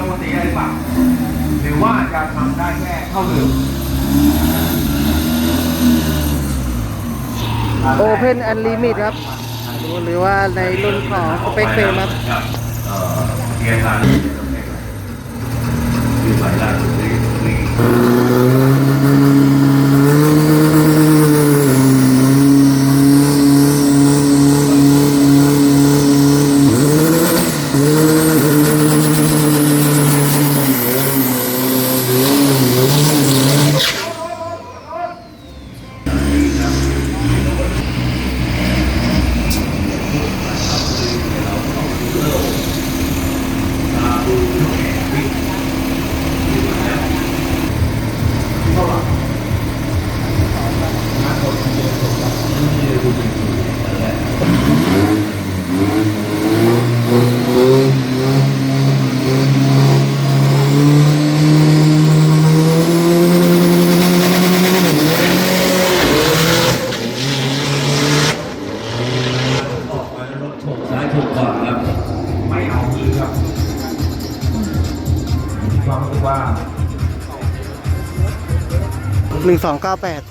ปกติอะไรเปล่าหรือว่าจะทำได้แค่เท่าเดิม Open and Limit ครับ หรือว่าในรุ่นของ Spec Frame ครับครับเอ่อเกียร์ทางนี่คือสายล่างสุดที่มี ออกมาแล้วรถโฉกซ้ายโฉกขวาครับ ไม่เอาคืนครับมี ความรู้สึกว่าหนึ่งสองเก้าแปด